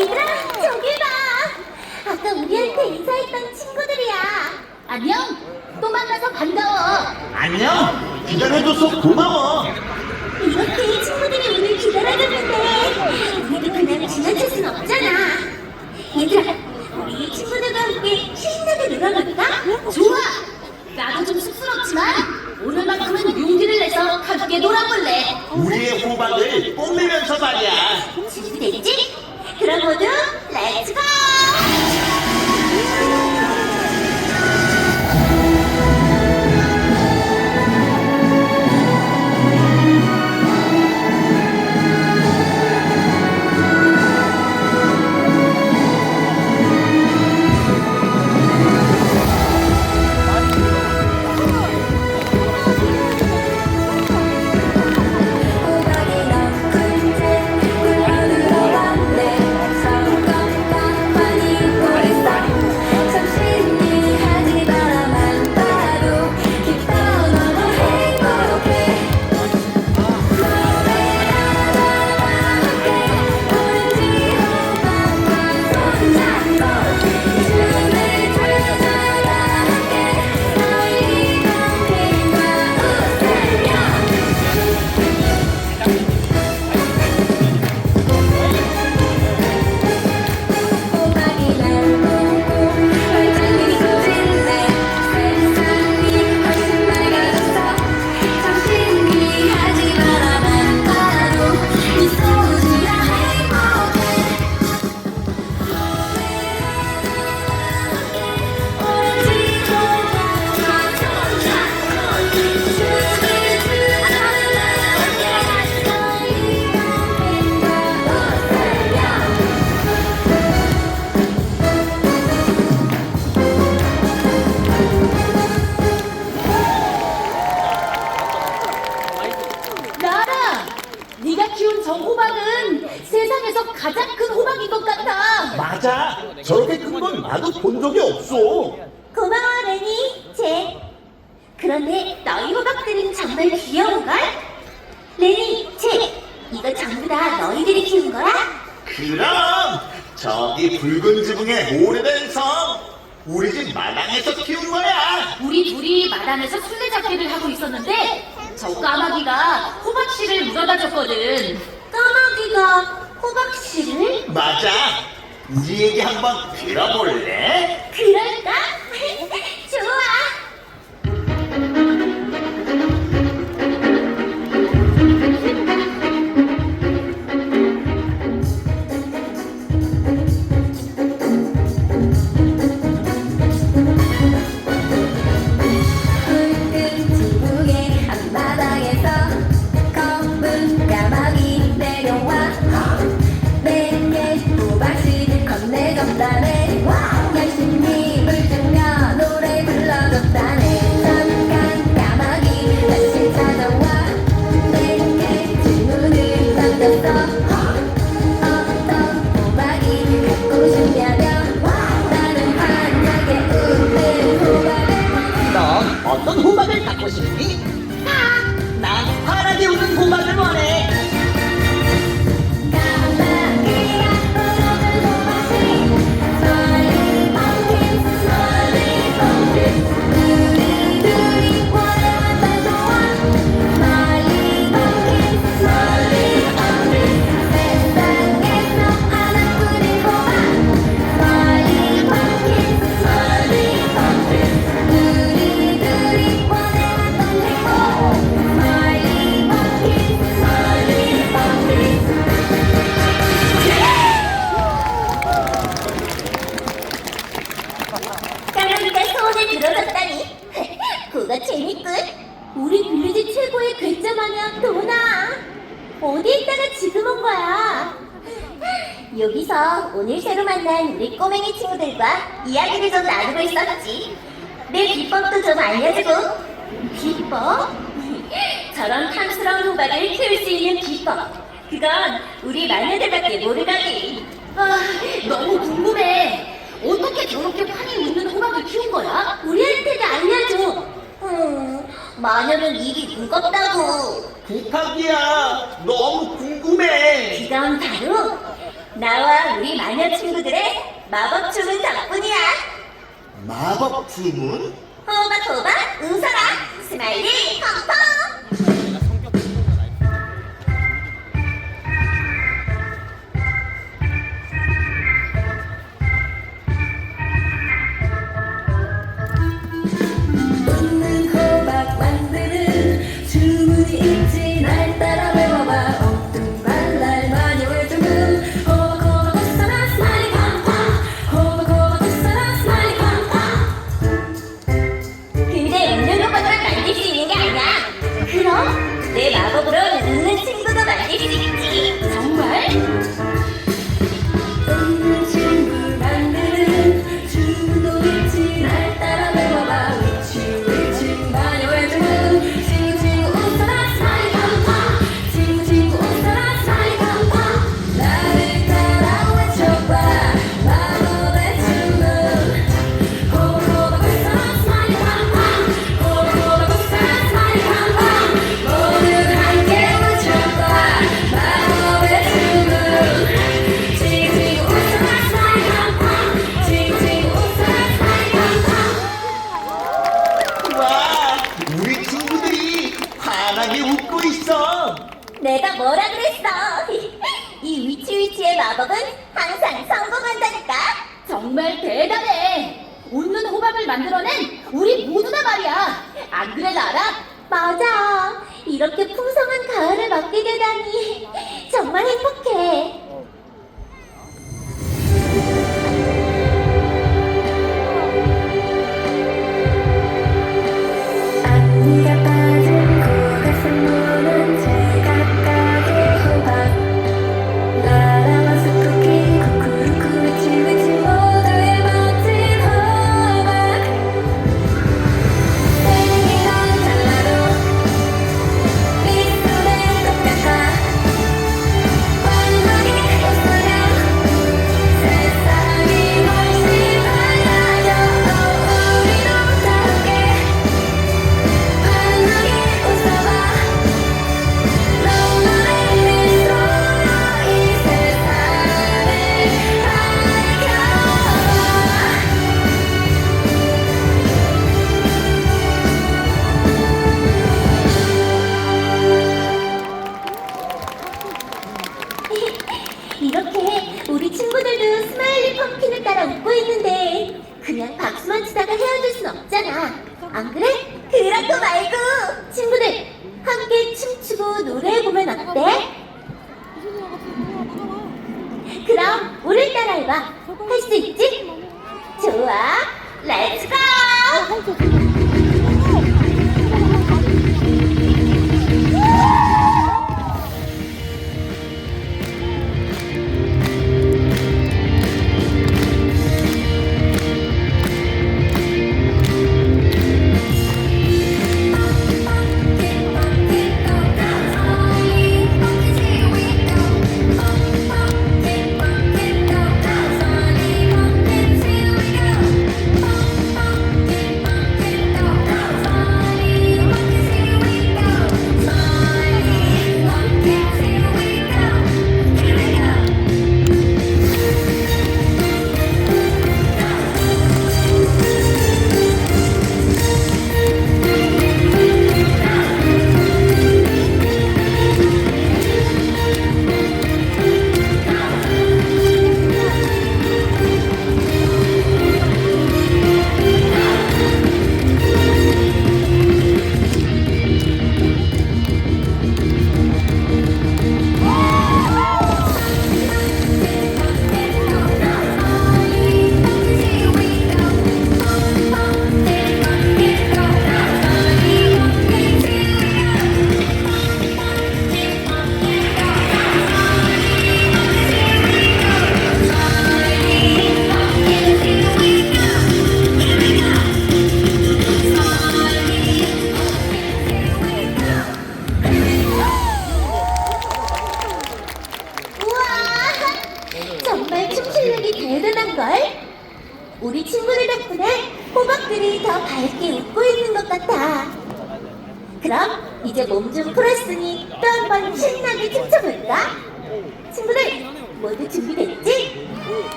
얘들아, 저기 봐. 아까 우리한테 인사했던 친구들이야. 안녕. 또 만나서 반가워. 안녕. 기다려줘서 고마워. 이렇게 친구들이 오늘 기다려줬는데 우리도 그날을 지나칠 순 없잖아. 얘들아, 우리 친구들과 함께 신나게 놀아볼까? 좋아. 나도 좀 쑥스럽지만 오늘만큼은 용기를 내서 함께 놀아볼래. 우리의 호박을 뽐내면서 말이야. 준비됐지? 그럼 모두 렛츠고! 그럼 저기 붉은 지붕의 오래된 섬 우리 집 마당에서 키운 거야. 우리 둘이 마당에서 술래잡기를 하고 있었는데 저 까마귀가 호박씨를 물어다 줬거든. 까마귀가 호박씨를? 맞아. 우리 얘기 한번 들어볼래? 그럴까? 우리 빌리지 최고의 괴짜 마냥 도나. 어디 있다가 지금 온 거야? 여기서 오늘 새로 만난 우리 꼬맹이 친구들과 이야기를 좀 나누고 있었지. 내 비법도 좀 알려주고. 비법? 저런 탐스러운 호박을 키울 수 있는 비법. 그건 우리 마녀들밖에 모르다니. 아, 너무 궁금해. 어떻게 저렇게 판이 웃는 호박을 키운 거야? 우리한테도 알려줘. 음, 마녀는 일이 무겁다고. 부탁이야. 너무 궁금해. 그건 바로 나와 우리 마녀 친구들의 마법 주문 덕분이야. 마법 주문? 호박 호박 웃어라 스마일리 펑펑. 만들어낸 우리 모두다 말이야. 안 그래, 나라? 맞아. 이렇게 풍성한 가을을 맞게 되다니 정말 행복해.